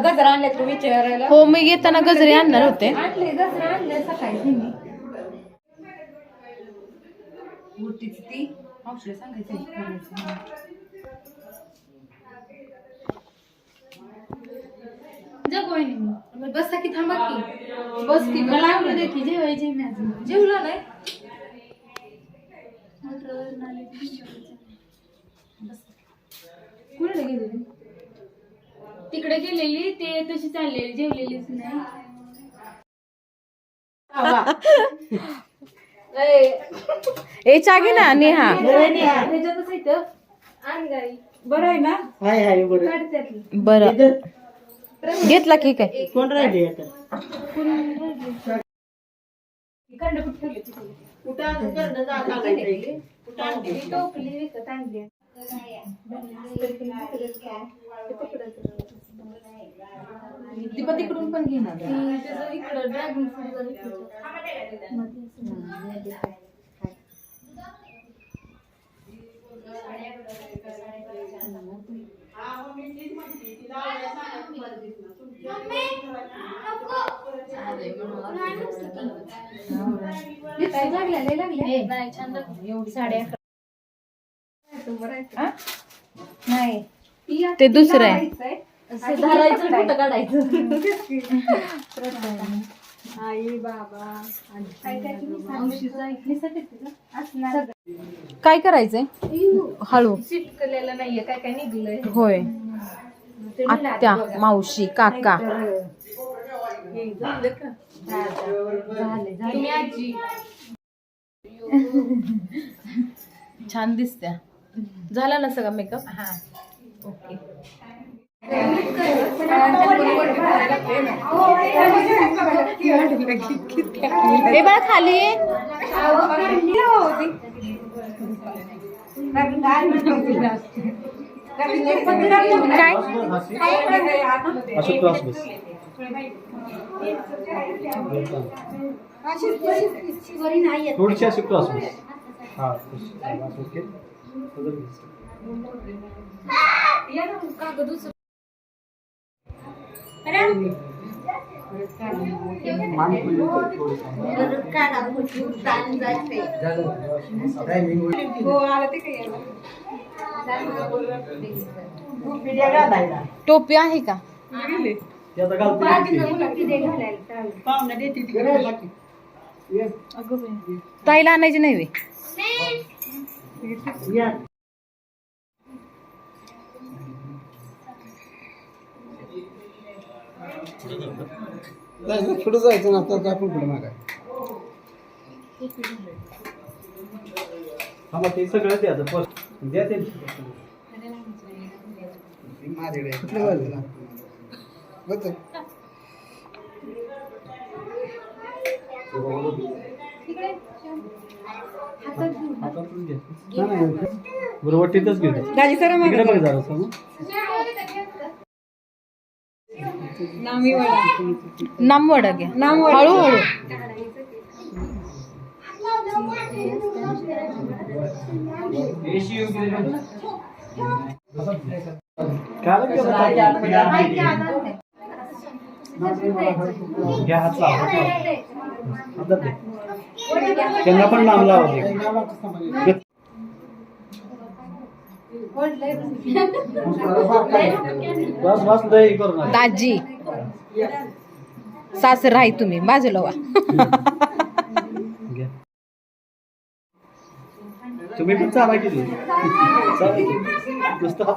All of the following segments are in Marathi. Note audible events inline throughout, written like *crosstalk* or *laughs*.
गजर आणले तू विचारायला? हो मी येताना गजरे आणणार होते. आणले गजर आणले सकाळी ती. सांगायचं. बसा की थांबा की. बस की मला आवडत दे की जेवायचे मी जेवला नाही? कुठे गेलेली तिकडे गेलेली ते तशी चाललेली जेवलेलीच नाही. ए. चागी ना नेहा. त्याच्यातच इथं. आण गाई बरं आहे ना? हाय हाय बरं. काढ त्यातली बरं घेतला की काय? कोण राहिले आता? खंड कुठे ठेवली तिथे? कुठं करणं जागा लागायची. ती टोपली विकत आणली दीपा तिकडून पण घेणार. त्याचं इकडं ड्रॅगन फ्रूट जरी काय लागल्या लय लागल्या. नाही छान लागल्या एवढी साडे अकरा नाही ती आता ते दुसरं आहे. लावायचं आहे. असं धरायचं *laughs* कुठं काढायचं? आई बाबा असणार. काय करायचंय? हळू. चिटकलेलं नाहीये काय काय निघलंय? होय. आत्या. मावशी काका. छान दिसत्या. झाला ना सगळा मेकअप? हा. ओके. ए बाळा खाली थोडीशी अशी क्रॉस बस हा. ओके. टोपी आहे का. ताईला आणायची नाही या. पुढे जायचं ना तर आपण पुढे मागाय हा मग ते सगळं द्यायचं पण द्या ते. माझ्याकडे बघ घेऊ तिकडे बघ जरा समोर नाम वडा घ्या हळू हळू काय घ्या हात लावा हात लावा. हातात दे. त्यांना पण लावा दाजी सासर आहे तुम्ही बाजूला वा. तुम्ही पण चाला किती चाला की. नुसतं हात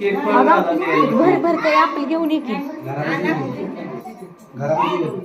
केक पण झाला ते. भर भर काही आपली घेऊन ये की घरामध्ये लावा.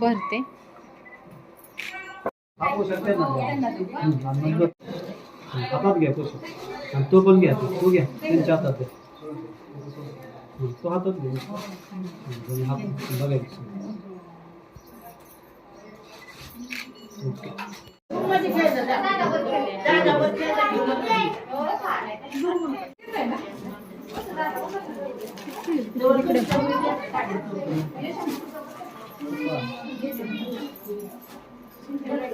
भरते हा पोशाख त्यांना द्या. हं, आणि नंतर हं, हातात घ्या पोशाख आणि तो पण घ्या तो. तो घ्या. त्यांच्या हातात द्या हं, तो हातात घ्या हं, दोन्ही हात बघायचं ओके.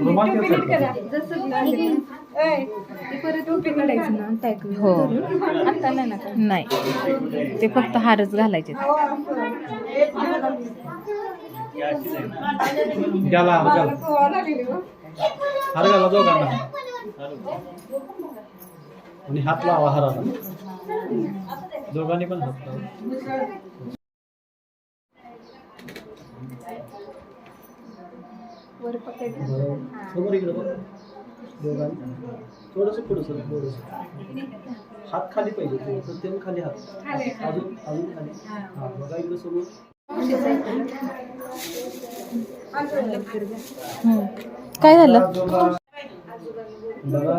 रुमाल घेऊ हो नाही ते फक्त हारच घालायचे. घाला हार घाला हार घाला. दोघांना आणि हात लावा हाराला दोघांनी पण हात लावा. समोर इकडे बघ. दोघांनी. थोडंसं पुढं सर थोडंसं. हात खाली पाहिजे थोडंसं खाली हात. अजून अजून खाली. हा बघा इकडे समोर. काय झालं? बघा.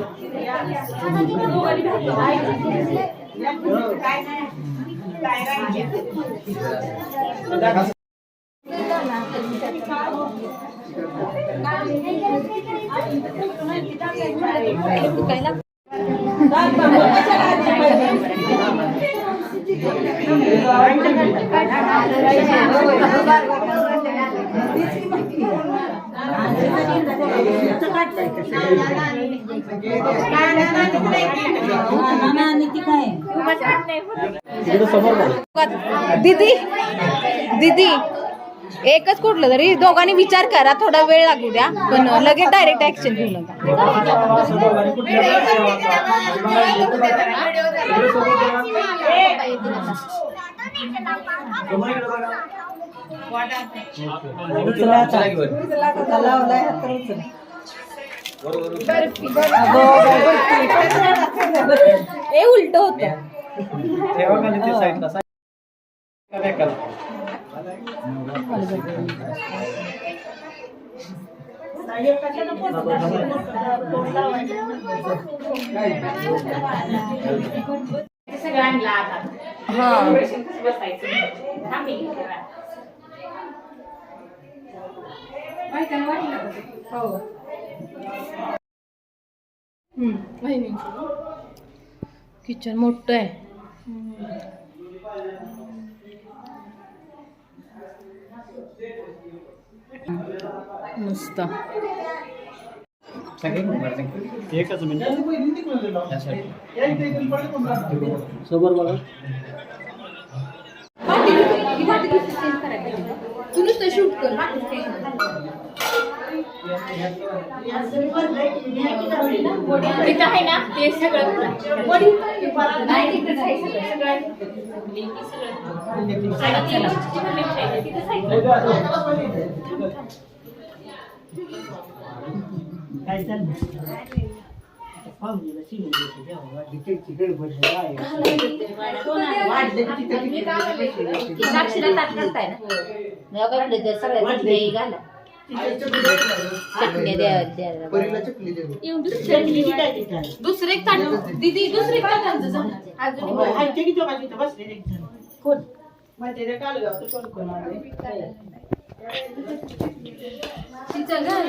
इकडे समोर बघा दीदी दीदी एकच कुठलं तरी दोघांनी विचार करा थोडा वेळ लागू द्या. पण लगेच डायरेक्ट ऍक्शन घेऊ नका बघा. ए उलट होत ते साईडला साईड किचन मोठं आहे. मस्त. एकच मिनिट. समोर बघा तू नुसतं शूट कर. तिथं आहे ना ते सगळं. नाही, आहे सगळं. सगळ्या घाला. चटणी द्या द्या? दुसरं दीदी दुसरं एक ताट आमचं जाणार अजून एक होय, आहे. ते की दोघा तिथं बसलेले एक जण. कोण? तिचं घर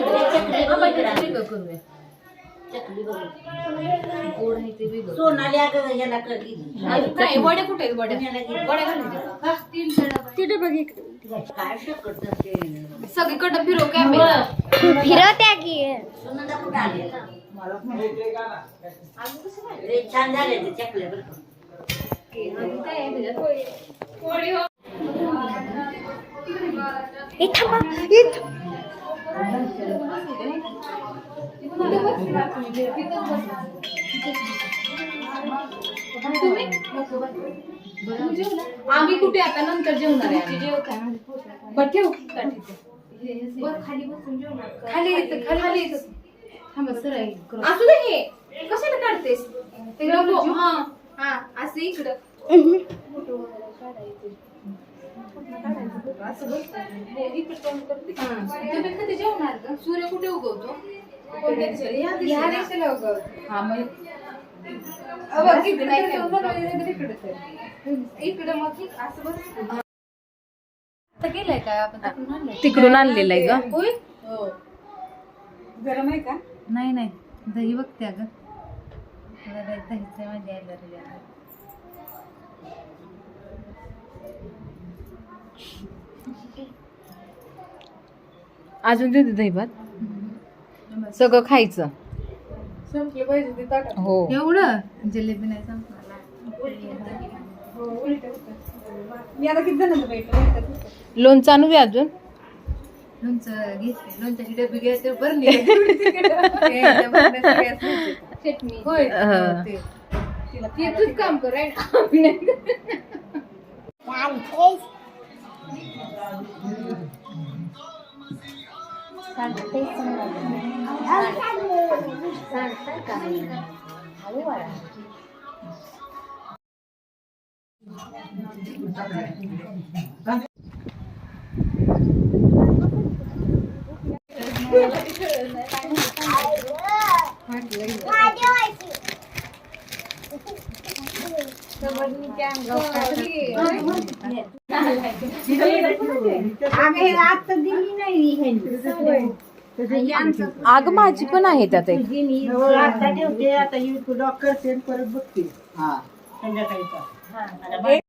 गोड आहे ते वेगळं सोनाली अगं याला कर गेली. नाही वडे कुठे आहेत वडे पुण्याला गेली. वडे घालून दे. तिथे बघ काय शकत नसते. सगळीकडं फिरव कॅमेरा फिरवत्या की सुनंदा कुठं आली? ते छान झाले ते चकल्या बरं का. आम्ही कुठे आता? नंतर जेवणार आहे बरं ठेव? खाली येतं खाली येतं थांबा सर असू दे हे. कशाला काढतेस? ते नको. हा. हा असं इकडं. असं जेवणार सूर्य कुठे उगवतो? हा मग काय. आपण तिकडून आणलेलं आहे ग. होय? गरम आहे का? नाही नाही. दही बघते अगं. दहीचं म्हणजे. अजून देते दही भात. सगळं खायचं. संपले पाहिजे ते ताटात. हो. एवढं? जलेबी नाही संपणार. मी आता किती जणांना भेटलो लोणचं आणू अजून. लोणचं घेतले लोणच्याची डबी घ्यायची भरली. *laughs* ते त्या भरल्या सगळ्या चटणी. होय. हा. ते. तिला ते तूच काम कर right? आम्ही नाही. Сегодня тянга. आग भाजी पण आहे त्यात एक. हो, आता ठेवते आता युट्यूब करते आणि परत बघते. हा. संध्याकाळी